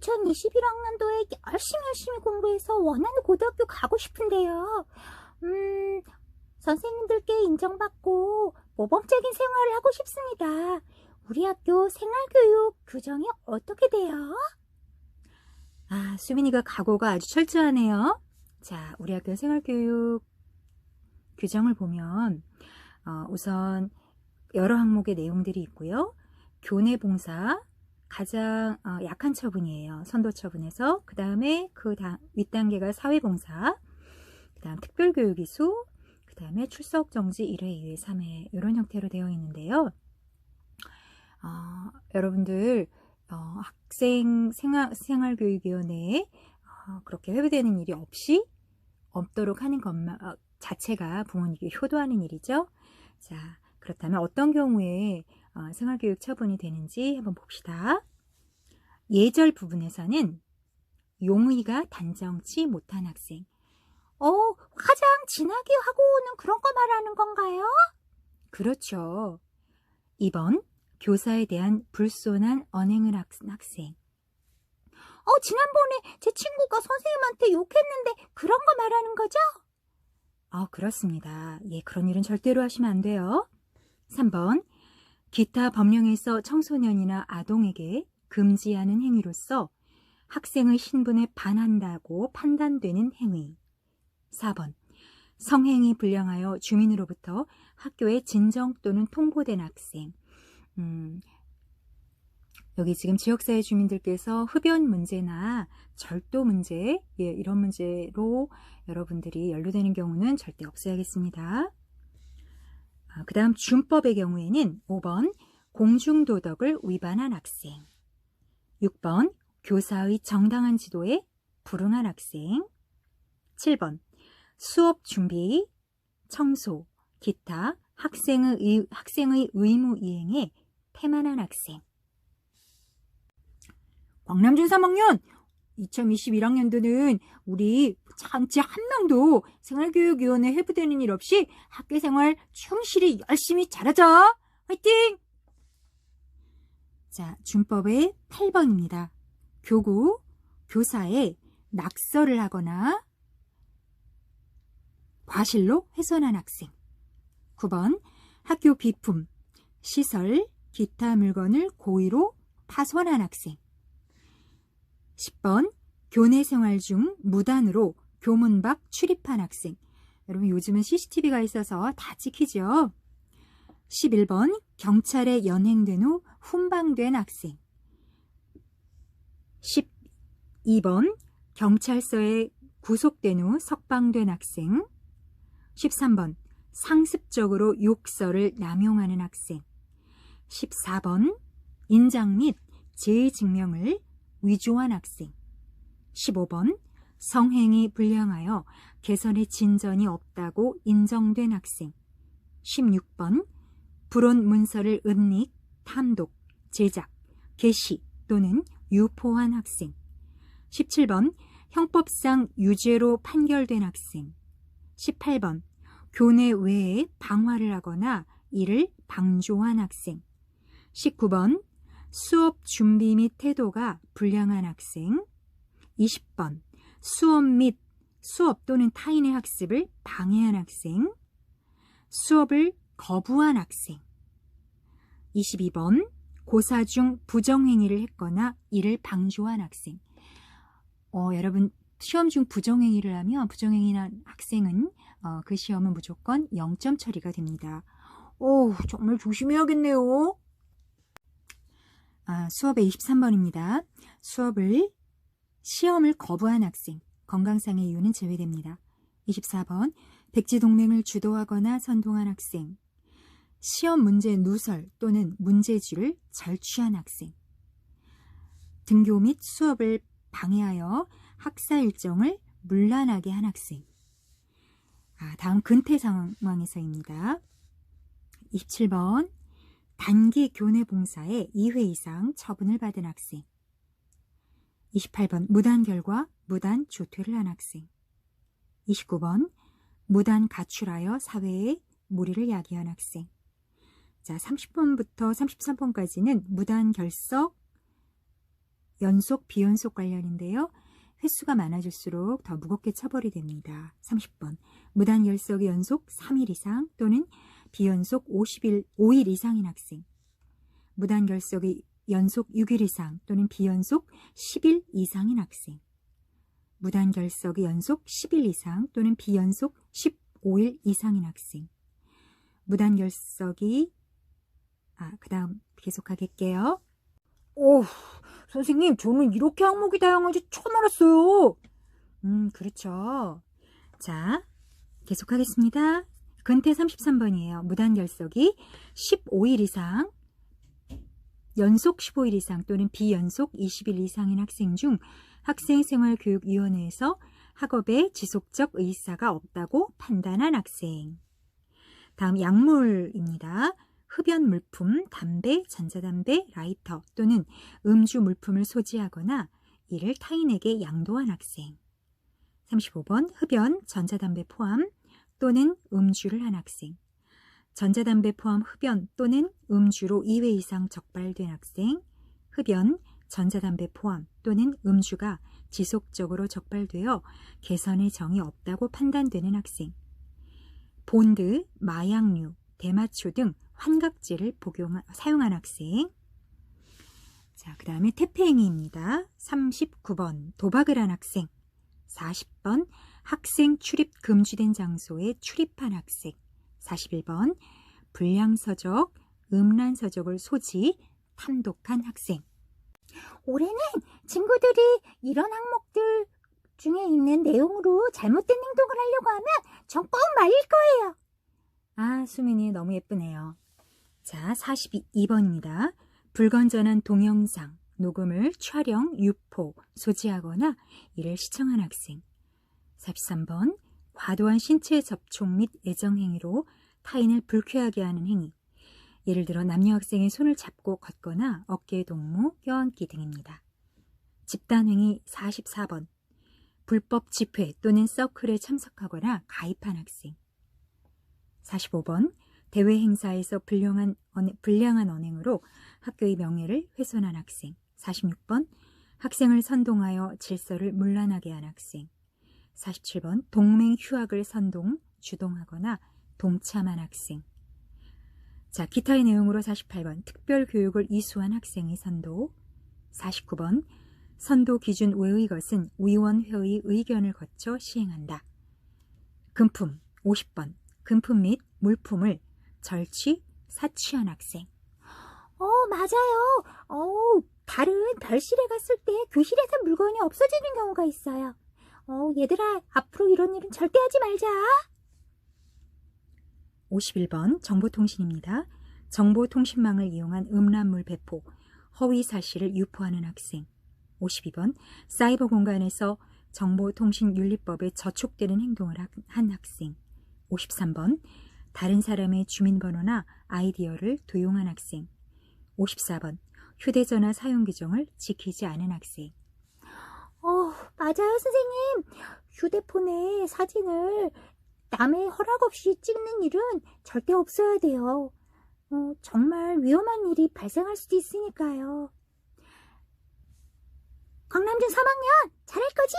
2021학년도에 열심히 열심히 공부해서 원하는 고등학교 가고 싶은데요. 음, 선생님들께 인정받고 모범적인 생활을 하고 싶습니다. 우리 학교 생활교육 규정이 어떻게 돼요? 아, 수민이가 각오가 아주 철저하네요. 자, 우리 학교 생활교육 규정을 보면, 어, 우선 여러 항목의 내용들이 있고요. 교내 봉사, 가장 어, 약한 처분이에요. 선도 처분에서. 그 다음에 그 다, 윗단계가 사회봉사, 그 다음 특별교육이수, 그 다음에 출석 정지 1회, 2회, 3회, 이런 형태로 되어 있는데요. 어, 여러분들, 어, 학생 생활, 생활교육위원회에 어, 그렇게 회부되는 일이 없이 없도록 하는 것만 어, 자체가 부모님께 효도하는 일이죠. 자, 그렇다면 어떤 경우에 어, 생활교육 처분이 되는지 한번 봅시다. 예절 부분에서는 용의가 단정치 못한 학생. 어, 가장 진하게 하고 오는 그런 거 말하는 건가요? 그렇죠. 2번 교사에 대한 불손한 언행을 학, 학생. 어, 지난번에 제 친구가 선생님한테 욕했는데 그런 거 말하는 거죠? 아, 그렇습니다. 예, 그런 일은 절대로 하시면 안 돼요. 3번 기타 법령에서 청소년이나 아동에게 금지하는 행위로서 학생의 신분에 반한다고 판단되는 행위. 4번. 성행이 불량하여 주민으로부터 학교에 진정 또는 통보된 학생. 음, 여기 지금 지역사회 주민들께서 흡연 문제나 절도 문제, 예, 이런 문제로 여러분들이 연루되는 경우는 절대 없어야겠습니다. 아, 그 다음 준법의 경우에는 5번 공중도덕을 위반한 학생 6번 교사의 정당한 지도에 불응한 학생 7번 수업 준비, 청소, 기타 학생의, 의, 학생의 의무 이행에 태만한 학생. 광남중 3학년 2021학년도는 우리 전체 한 명도 생활교육위원회 회부되는 일 없이 학교생활 충실히 열심히 잘하자. 화이팅! 자, 준법의 8번입니다. 교구, 교사에 낙서를 하거나 과실로 훼손한 학생. 9번 학교 비품, 시설, 기타 물건을 고의로 파손한 학생. 10번 교내 생활 중 무단으로 교문 밖 출입한 학생. 여러분 요즘은 CCTV가 있어서 다 찍히죠. 11번 경찰에 연행된 후 훈방된 학생. 12번 경찰서에 구속된 후 석방된 학생. 13번 상습적으로 욕설을 남용하는 학생. 14번 인장 및 재증명을 위조한 학생. 15번 성행이 불량하여 개선의 진전이 없다고 인정된 학생. 16번 불온 문서를 은닉, 탐독, 제작, 게시 또는 유포한 학생. 17번 형법상 유죄로 판결된 학생. 18번 교내 외에 방화를 하거나 이를 방조한 학생. 19번 수업 준비 및 태도가 불량한 학생. 20번 수업 및 수업 또는 타인의 학습을 방해한 학생. 수업을 거부한 학생. 22번 고사 중 부정행위를 했거나 이를 방조한 학생. 어, 여러분 시험 중 부정행위를 하면 부정행위한 학생은 어, 그 시험은 무조건 0점 처리가 됩니다. 오, 정말 조심해야겠네요. 아, 수업의 23번입니다. 수업을 시험을 거부한 학생, 건강상의 이유는 제외됩니다. 24번, 백지 동맹을 주도하거나 선동한 학생, 시험 문제 누설 또는 문제지를 절취한 학생, 등교 및 수업을 방해하여 학사 일정을 문란하게 한 학생. 아, 다음 근태 상황에서입니다. 27번, 단기 교내 봉사에 2회 이상 처분을 받은 학생. 28번 무단 결과 무단 조퇴를 한 학생 29번 무단 가출하여 사회에 무리를 야기한 학생 자 30번부터 33번까지는 무단 결석 연속, 비연속 관련인데요. 횟수가 많아질수록 더 무겁게 처벌이 됩니다. 30번. 무단 결석이 연속 3일 이상 또는 비연속 50일, 5일 이상인 학생. 무단결석이 연속 6일 이상 또는 비연속 10일 이상인 학생. 무단결석이 연속 10일 이상 또는 비연속 15일 이상인 학생. 무단결석이 아, 그 다음 계속하겠게요. 오, 선생님, 저는 이렇게 항목이 다양한지 처음 알았어요. 음, 그렇죠. 자, 계속하겠습니다. 근태 33번이에요. 무단결석이 15일 이상, 연속 15일 이상 또는 비연속 20일 이상인 학생 중 학생생활교육위원회에서 학업에 지속적 의사가 없다고 판단한 학생. 다음 약물입니다. 흡연 물품, 담배, 전자담배, 라이터 또는 음주 물품을 소지하거나 이를 타인에게 양도한 학생. 35번 흡연, 전자담배 포함 또는 음주를 한 학생. 전자담배 포함 흡연 또는 음주로 2회 이상 적발된 학생. 흡연, 전자담배 포함 또는 음주가 지속적으로 적발되어 개선의 정이 없다고 판단되는 학생. 본드, 마약류, 대마초 등 환각제를 복용, 사용한 학생. 자, 그 다음에 태폐행위입니다. 39번 도박을 한 학생. 40번 학생 출입 금지된 장소에 출입한 학생. 41번 불량서적, 음란서적을 소지, 탐독한 학생. 올해는 친구들이 이런 항목들 중에 있는 내용으로 잘못된 행동을 하려고 하면 전 꼭 말릴 거예요. 아, 수민이 너무 예쁘네요. 자, 42번입니다. 불건전한 동영상, 녹음을 촬영, 유포, 소지하거나 이를 시청한 학생. 43번, 과도한 신체 접촉 및 애정행위로 타인을 불쾌하게 하는 행위. 예를 들어 남녀 학생의 손을 잡고 걷거나 어깨 동무, 껴안기 등입니다. 집단행위 44번. 불법 집회 또는 서클에 참석하거나 가입한 학생. 45번. 대외 행사에서 불량한, 언- 불량한 언행으로 학교의 명예를 훼손한 학생. 46번. 학생을 선동하여 질서를 문란하게 한 학생. 47번. 동맹 휴학을 선동, 주동하거나 동참한 학생. 자, 기타의 내용으로 48번. 특별 교육을 이수한 학생의 선도. 49번. 선도 기준 외의 것은 위원회의 의견을 거쳐 시행한다. 금품 50번. 금품 및 물품을 절취, 사취한 학생. 어, 맞아요. 어, 다른 별실에 갔을 때 교실에서 물건이 없어지는 경우가 있어요. 어, 얘들아, 앞으로 이런 일은 절대 하지 말자. 51번 정보통신입니다. 정보통신망을 이용한 음란물 배포, 허위 사실을 유포하는 학생. 52번 사이버 공간에서 정보통신윤리법에 저촉되는 행동을 하- 한 학생. 53번 다른 사람의 주민번호나 아이디어를 도용한 학생. 54번 휴대전화 사용 규정을 지키지 않은 학생. 어, 맞아요, 선생님. 휴대폰에 사진을 남의 허락 없이 찍는 일은 절대 없어야 돼요. 어, 정말 위험한 일이 발생할 수도 있으니까요. 강남중 3학년, 잘할 거지?